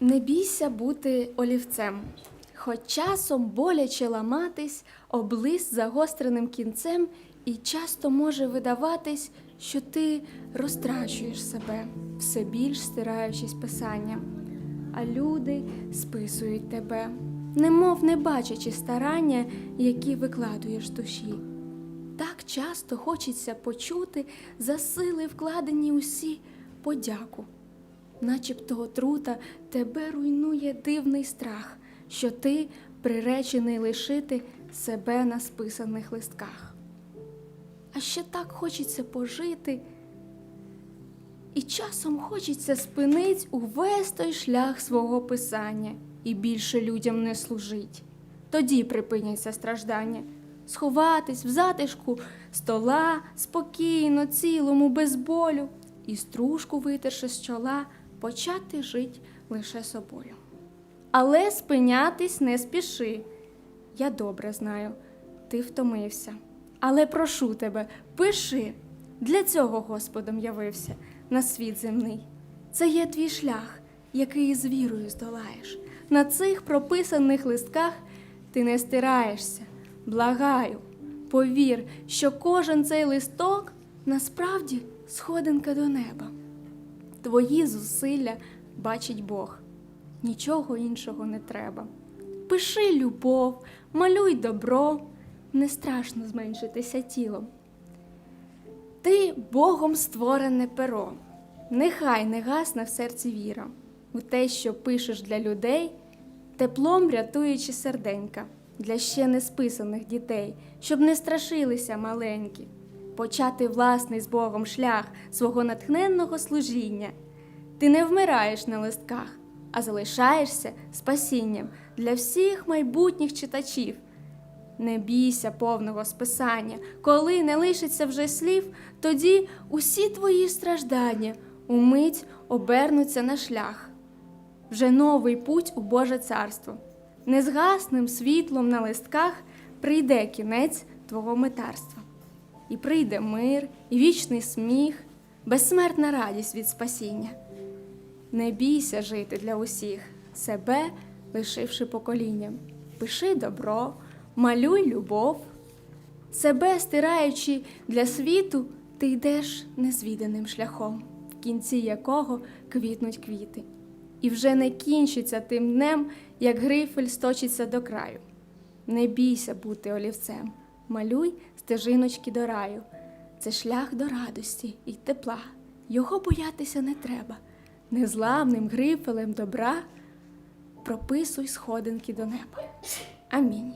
Не бійся бути олівцем, хоч часом боляче ламатись, облис загостреним кінцем, і часто може видаватись, що ти розтрачуєш себе, все більш стираючись писанням, а люди списують тебе, немов не бачачи старання, які викладуєш душі. Так часто хочеться почути за сили вкладені усі подяку начебто отрута тебе руйнує дивний страх, що ти приречений лишити себе на списаних листках. А ще так хочеться пожити, і часом хочеться спинить увесь той шлях свого писання і більше людям не служить. Тоді припиняться страждання, сховатись в затишку стола спокійно, цілому, без болю, і стружку витерши з чола, почати жить лише собою. Але спинятись не спіши. Я добре знаю, ти втомився. Але прошу тебе, пиши. Для цього Господом явився на світ земний. Це є твій шлях, який з вірою здолаєш. На цих прописаних листках ти не стираєшся. Благаю, повір, що кожен цей листок насправді сходинка до неба. Твої зусилля бачить Бог, нічого іншого не треба. Пиши любов, малюй добро, не страшно зменшитися тілом. Ти Богом створене перо, нехай не гасне в серці віра, у те, що пишеш для людей, теплом рятуючи серденька. Для ще не списаних дітей, щоб не страшилися маленькі, почати власний з Богом шлях свого натхненного служіння. Ти не вмираєш на листках, а залишаєшся спасінням для всіх майбутніх читачів. Не бійся повного списання, коли не лишиться вже слів, тоді усі твої страждання умить обернуться на шлях. Вже новий путь у Боже царство. Незгасним світлом на листках прийде кінець твого метарства. І прийде мир, і вічний сміх, безсмертна радість від спасіння. Не бійся жити для усіх, себе лишивши поколінням. Пиши добро, малюй любов. Себе стираючи для світу, ти йдеш незвіданим шляхом, в кінці якого квітнуть квіти. І вже не кінчиться тим днем, як грифель сточиться до краю. Не бійся бути олівцем, малюй стежиночки до раю. Це шлях до радості і тепла. Його боятися не треба. Незламним грифелем добра прописуй сходинки до неба. Амінь.